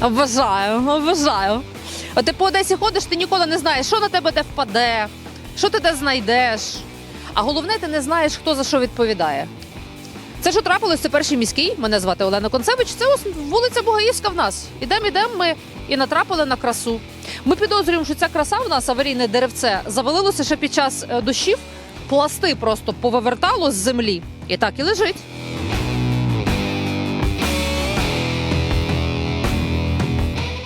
Вважаю, вважаю. От ти по Одесі ходиш, ти ніколи не знаєш, що на тебе де впаде, що ти де знайдеш. А головне, ти не знаєш, хто за що відповідає. Це що трапилось, це перший міський. Мене звати Олена Концевич. Це ось вулиця Бугаївська в нас. Ідемо, ідемо ми і натрапили на красу. Ми підозрюємо, що ця краса в нас аварійне деревце завалилося ще під час е, дощів. Пласти просто повивертало з землі. І так і лежить.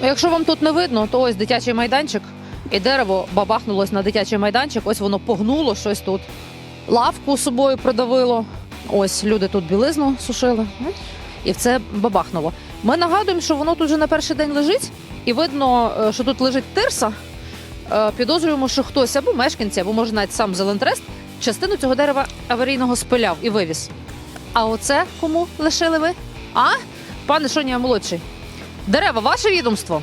Якщо вам тут не видно, то ось дитячий майданчик, і дерево бабахнулось на дитячий майданчик. Ось воно погнуло щось тут. Лавку собою придавило. Ось люди тут білизну сушили. І в це бабахнуло. Ми нагадуємо, що воно тут вже на перший день лежить, і видно, е, що тут лежить тирса. Е, Підозрюємо, що хтось або мешканці, або може навіть сам Зелентрест частину цього дерева аварійного спиляв і вивіз. А оце кому лишили ви? А? Пане Шонія молодший. Дерева, ваше відомство.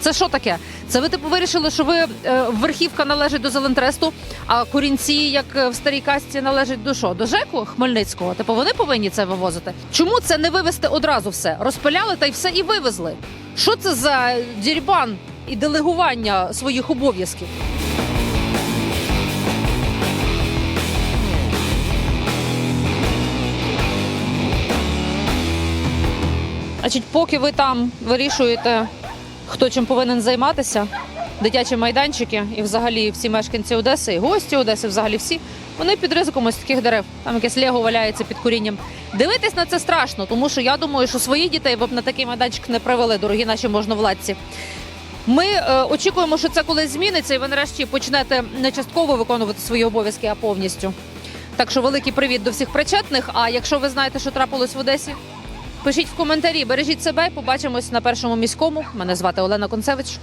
Це що таке? Це ви типу вирішили, що ви е, верхівка належить до Зелентресту, а корінці, як е, в старій касті, належать до що? До ЖЕКу Хмельницького? Типу вони повинні це вивозити. Чому це не вивезти одразу все? Розпиляли та й все і вивезли. Що це за дірбан і делегування своїх обов'язків? Значить, поки ви там вирішуєте, хто чим повинен займатися, дитячі майданчики і взагалі всі мешканці Одеси, і гості Одеси, взагалі всі, вони під ризиком ось таких дерев. Там якесь лего валяється під корінням. Дивитись на це страшно, тому що я думаю, що своїх дітей ви б на такий майданчик не привели, дорогі наші можновладці. Ми е, очікуємо, що це колись зміниться, і ви нарешті почнете не частково виконувати свої обов'язки, а повністю. Так що великий привіт до всіх причетних. А якщо ви знаєте, що трапилось в Одесі, Пишіть в коментарі, бережіть себе побачимось на першому міському. Мене звати Олена Концевич.